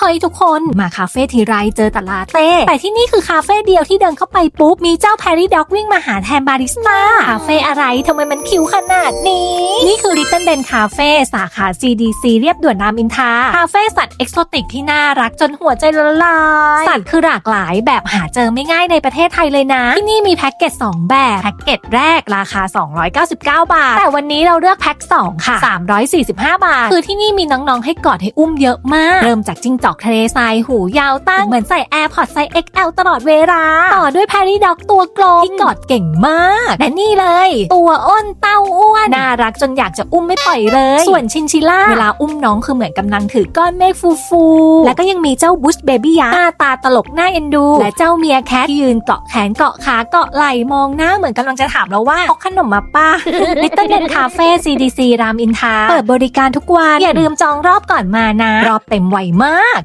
เฮ้ยทุกคนมาคาเฟ่ทีไรเจอแต่ลาเต้แต่ที่นี่คือคาเฟ่เดียวที่เดินเข้าไปปุ๊บ มีเจ้าแพรี่ด็อกวิ่งมาหาแทนบาริสต้าคาเฟ่อะไรทำไมมันคิวขนาดนี้ นี่คือ Little Den Cafe สาขา CDC เรียบด่วนรามอินทาคาเฟ่สัตว์เอกโซติกที่น่ารักจนหัวใจละลายสัตว์คือหลากหลายแบบหาเจอไม่ง่ายในประเทศไทยเลยนะ ที่นี่มีแพ็กเกจ2 แบบแพ็กเกจแรกราคา 299 บาท แต่วันนี้เราเลือกแพ็ก2ค่ะ345 บาท คือที่นี่มีน้องๆให้กอดให้อุ้มเยอะมาก เริ่มจากจิ้งจอกทะเลทรายหูยาวตั้ง เหมือนใส่ AirPods ไซส์ XL ตลอดเวลา ต่อด้วยแพรี่ด็อกตัวกลมที่กอดเก่งมาก และนี่เลย ตัวอ้นเต้าอ้วน น่ารักจนอยากจะอุ้มไม่ปล่อยเลย ส่วนชินชิล่า เวลาอุ้มน้องคือเหมือนกำลังถือก้อนเมฆฟูๆ แล้วก็ยังมีเจ้าบุชเบบี้ยาหน้าตาตลกน่าเอ็นดู และเจ้าเมียแคทที่ยืนเกาะแขนเกาะขาเกาะไหล่มองหน้าเหมือนกำลังจะถามเราว่าพกขนมมาป้า Little Den Cafe CDC รามอินทราเปิดบริการทุกวันอย่าลืมจองรอบก่อนมานะ รอบเต็มไวมาก